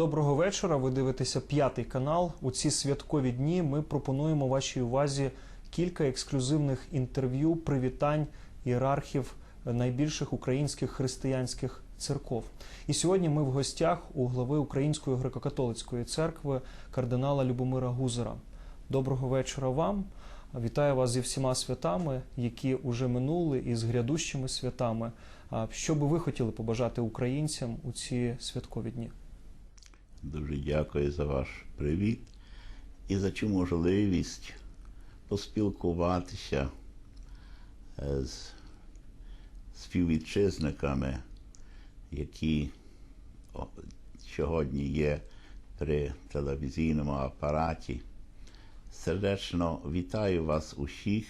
Доброго вечора. Ви дивитеся п'ятий канал. У ці святкові дні ми пропонуємо вашій увазі кілька ексклюзивних інтерв'ю, привітань ієрархів найбільших українських християнських церков. І сьогодні ми в гостях у глави Української греко-католицької церкви кардинала Любомира Гузера. Доброго вечора вам. Вітаю вас зі всіма святами, які уже минули, і з грядущими святами. Що би ви хотіли побажати українцям у ці святкові дні? Дуже дякую за ваш привіт і за цю можливість поспілкуватися е, з співвітчизниками, які сьогодні є при телевізійному апараті. Сердечно вітаю вас усіх.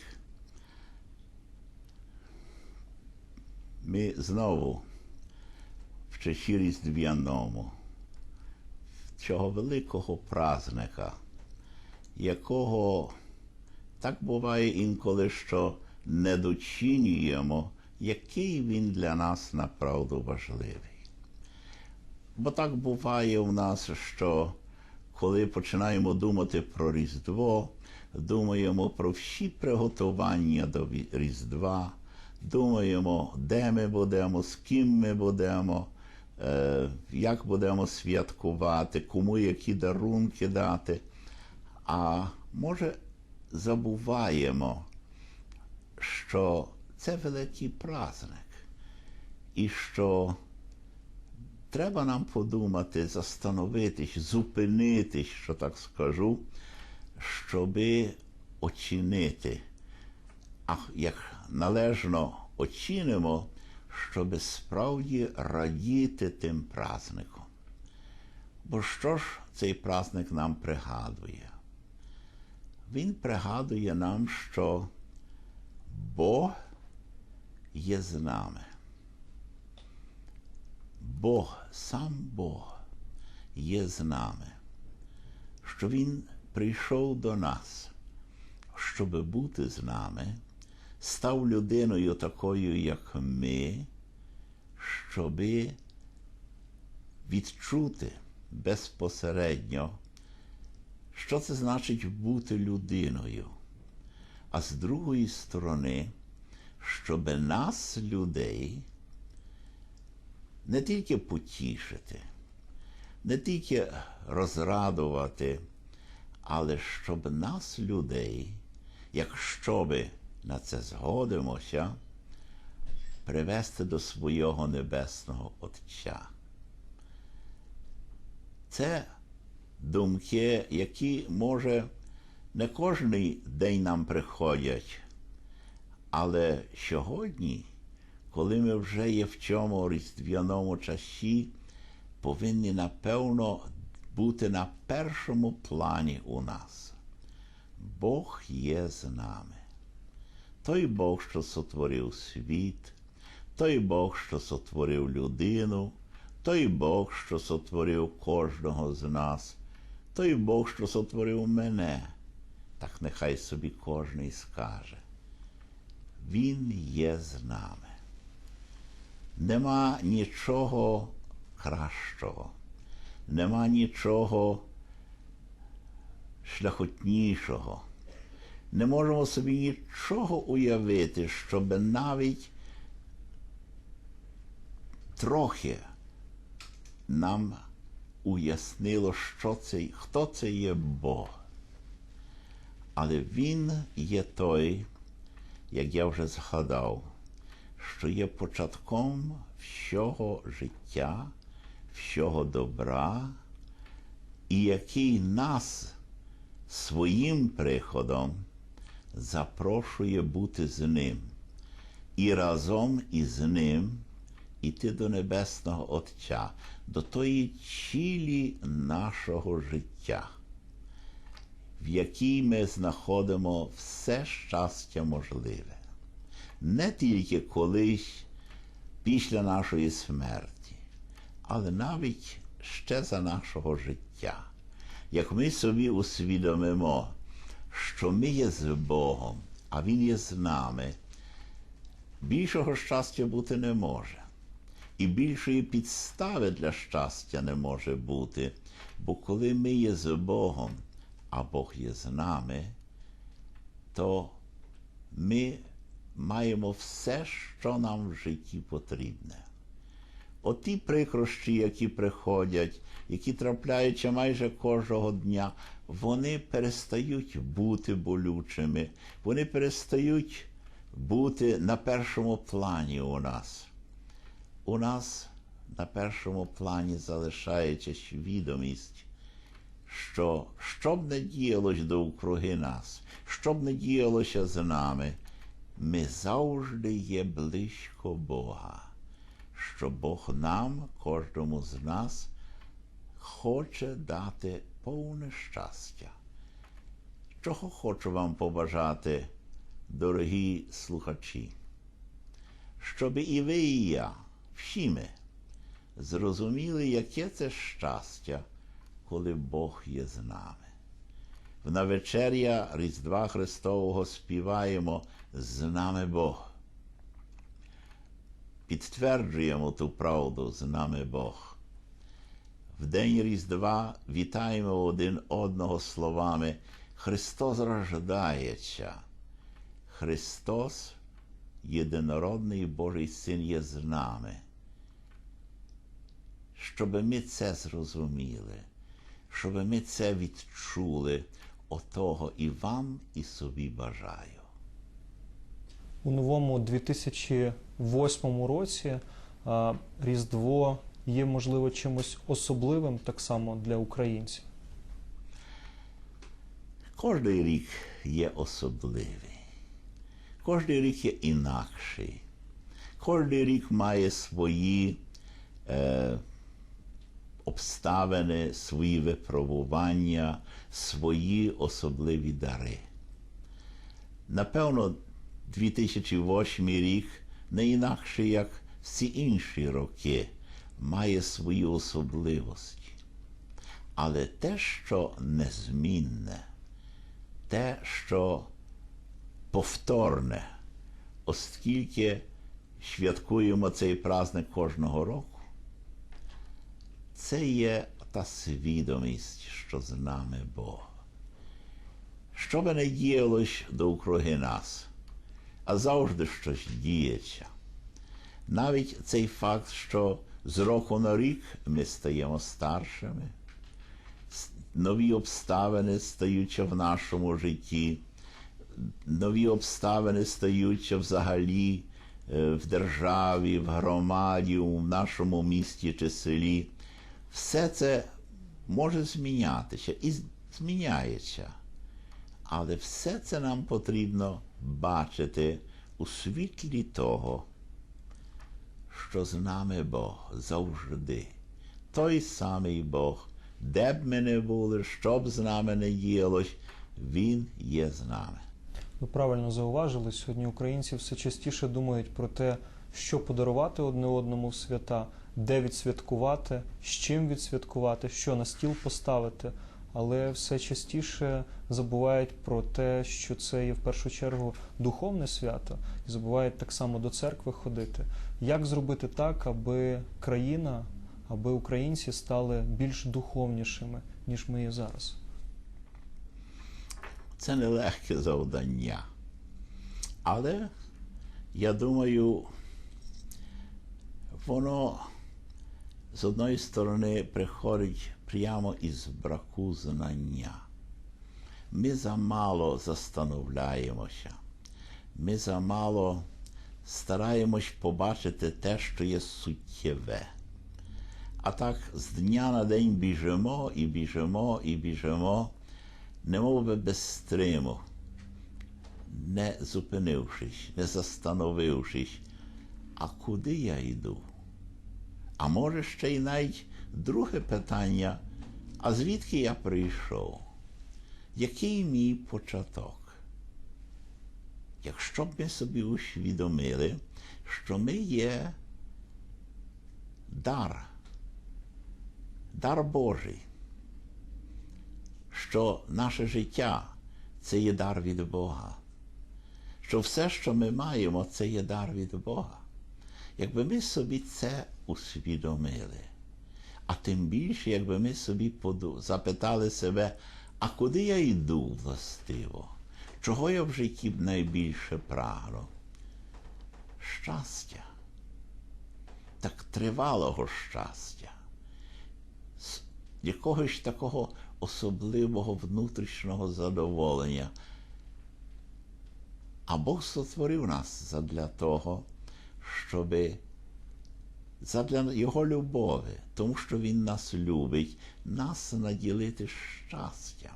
Ми знову в часі Різдвяному цього великого празника, якого так буває інколи, що недоцінюємо, який він для нас направду важливий. Бо так буває у нас, що коли починаємо думати про Різдво, думаємо про всі приготування до Різдва, думаємо, де ми будемо, з ким ми будемо як будемо святкувати, кому які дарунки дати. А може забуваємо, що це великий праздник, і що треба нам подумати, застановитись, зупинитись, що так скажу, щоби оцінити. А як належно оцінимо, щоб справді радіти тим праздником. Бо що ж цей праздник нам пригадує? Він пригадує нам, що Бог є з нами. Бог, сам Бог є з нами, що Він прийшов до нас, щоб бути з нами став людиною такою, як ми, щоби відчути безпосередньо, що це значить бути людиною. А з другої сторони, щоб нас, людей, не тільки потішити, не тільки розрадувати, але щоб нас, людей, якщо би на це згодимося, привести до свого Небесного Отця. Це думки, які, може, не кожний день нам приходять, але сьогодні, коли ми вже є в цьому різдвяному часі, повинні, напевно, бути на першому плані у нас. Бог є з нами той Бог, що сотворив світ, той Бог, що сотворив людину, той Бог, що сотворив кожного з нас, той Бог, що сотворив мене, так нехай собі кожний скаже. Він є з нами. Нема нічого кращого, нема нічого шляхотнішого не можемо собі нічого уявити, щоб навіть трохи нам уяснило, що це, хто це є Бог. Але Він є той, як я вже згадав, що є початком всього життя, всього добра, і який нас своїм приходом запрошує бути з ним і разом із ним іти до Небесного Отця, до тої цілі нашого життя, в якій ми знаходимо все щастя можливе, не тільки колись після нашої смерті, але навіть ще за нашого життя. Як ми собі усвідомимо, що ми є з Богом, а Він є з нами, більшого щастя бути не може. І більшої підстави для щастя не може бути. Бо коли ми є з Богом, а Бог є з нами, то ми маємо все, що нам в житті потрібне. Оті прикрощі, які приходять, які трапляються майже кожного дня, вони перестають бути болючими, вони перестають бути на першому плані у нас. У нас на першому плані залишається свідомість, що що б не діялось довкруги нас, що б не діялося з нами, ми завжди є близько Бога, що Бог нам, кожному з нас, хоче дати повне щастя. Чого хочу вам побажати, дорогі слухачі, щоб і ви, і я, всі ми, зрозуміли, яке це щастя, коли Бог є з нами. В навечеря Різдва Христового співаємо з нами Бог. Підтверджуємо ту правду з нами Бог. В день Різдва вітаємо один одного словами Христос рождається. Христос, єдинородний Божий Син, є з нами. Щоб ми це зрозуміли, щоб ми це відчули, отого і вам, і собі бажаю. У новому 2008 році а, Різдво є, можливо, чимось особливим так само для українців. Кожний рік є особливий, кожний рік є інакший, кожний рік має свої е, обставини, свої випробування, свої особливі дари. Напевно, 2008 рік не інакше, як всі інші роки, має свої особливості. Але те, що незмінне, те, що повторне, оскільки святкуємо цей праздник кожного року, це є та свідомість, що з нами Бог. Що би не діялось довкруги нас, а завжди щось діється. Навіть цей факт, що з року на рік ми стаємо старшими, нові обставини стаються в нашому житті, нові обставини стаються взагалі в державі, в громаді, в нашому місті чи селі. Все це може змінятися і зміняється. Але все це нам потрібно бачити у світлі того, що з нами Бог завжди. Той самий Бог, де б ми не були, що б з нами не діялось, Він є з нами. Ви правильно зауважили, сьогодні українці все частіше думають про те, що подарувати одне одному в свята, де відсвяткувати, з чим відсвяткувати, що на стіл поставити. Але все частіше забувають про те, що це є в першу чергу духовне свято, і забувають так само до церкви ходити. Як зробити так, аби країна, аби українці стали більш духовнішими, ніж ми є зараз? Це нелегке завдання. Але я думаю, воно з одної сторони приходить прямо із браку знання. Ми замало застановляємося, ми замало стараємось побачити те, що є суттєве. А так з дня на день біжимо і біжимо і біжимо, немов би без стриму, не зупинившись, не застановившись, а куди я йду? А може ще й навіть друге питання, а звідки я прийшов? Який мій початок? Якщо б ми собі усвідомили, що ми є дар, дар Божий, що наше життя це є дар від Бога, що все, що ми маємо, це є дар від Бога. Якби ми собі це усвідомили, а тим більше, якби ми собі запитали себе, а куди я йду властиво? Чого я в житті найбільше прагну? Щастя. Так тривалого щастя, якогось такого особливого внутрішнього задоволення. А Бог сотворив нас задля того, щоби задля Його любові, тому що Він нас любить, нас наділити щастям.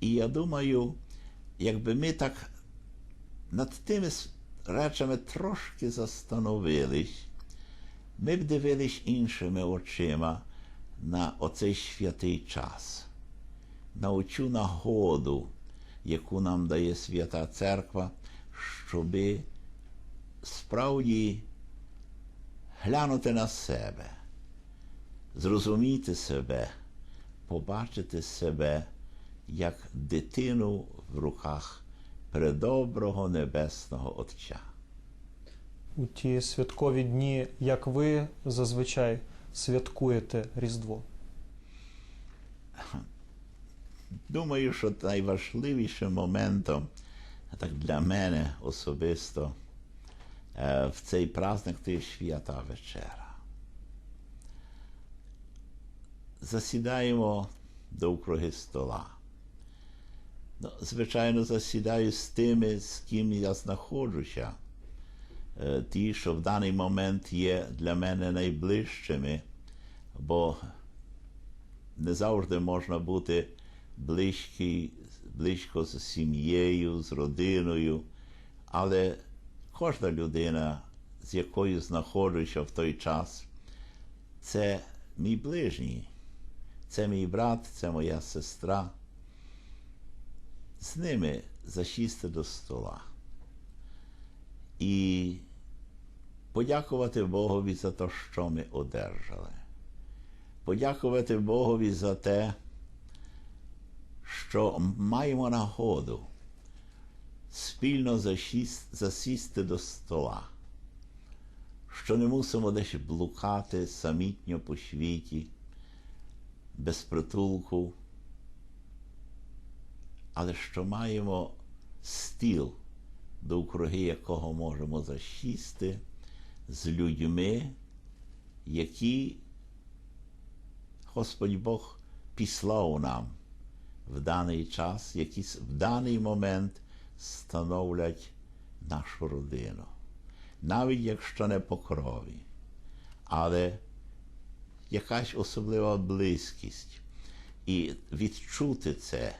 І я думаю, якби ми так над тими речами трошки застановились, ми б дивились іншими очима на оцей святий час, на оцю нагоду, яку нам дає Свята Церква, щоби справді глянути на себе, зрозуміти себе, побачити себе як дитину в руках предоброго Небесного Отця. У ті святкові дні, як ви зазвичай святкуєте Різдво? Думаю, що найважливішим моментом, так для мене особисто, е, в цей праздник є свята вечера. Засідаємо довкруги стола. Ну, звичайно, засідаю з тими, з ким я знаходжуся. Е, Ті, що в даний момент є для мене найближчими, бо не завжди можна бути близький, близько з сім'єю, з родиною, але кожна людина, з якою знаходжуся в той час, це мій ближній, це мій брат, це моя сестра. З ними засісти до стола. І подякувати Богові за те, що ми одержали. Подякувати Богові за те, що маємо нагоду спільно засісти до стола, що не мусимо десь блукати самітньо по світі, без притулку, але що маємо стіл, довкруги якого можемо засісти з людьми, які Господь Бог післав нам в даний час, які в даний момент становлять нашу родину. Навіть якщо не по крові, але якась особлива близькість. І відчути це,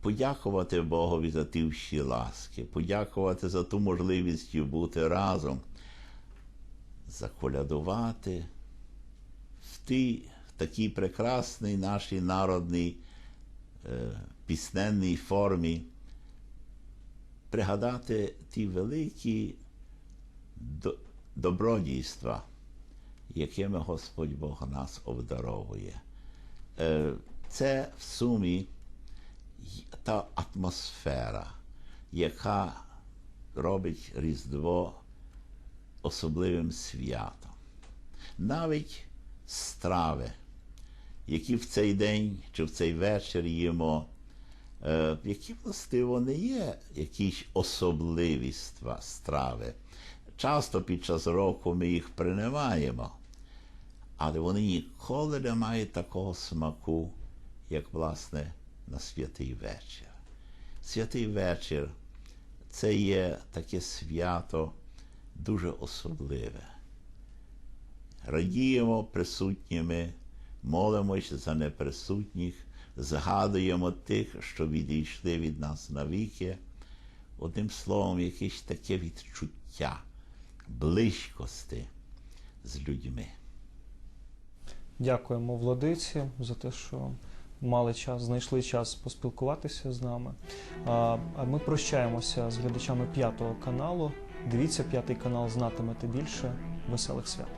подякувати Богові за ті всі ласки, подякувати за ту можливість бути разом, заколядувати в тій в такій прекрасній нашій народній е, пісненній формі, пригадати ті великі добродійства, якими Господь Бог нас обдаровує. Е, Це в сумі та атмосфера, яка робить Різдво особливим святом. Навіть страви, які в цей день чи в цей вечір їмо, які властиво не є якісь особливі страви. Часто під час року ми їх приймаємо, але вони ніколи не мають такого смаку, як власне на святий вечір. Святий вечір це є таке свято дуже особливе. Радіємо присутніми, молимось за неприсутніх, згадуємо тих, що відійшли від нас навіки. Одним словом, якесь таке відчуття близькості з людьми. Дякуємо владиці за те, що мали час, знайшли час поспілкуватися з нами. А ми прощаємося з глядачами п'ятого каналу. Дивіться п'ятий канал, знатимете більше. Веселих свят.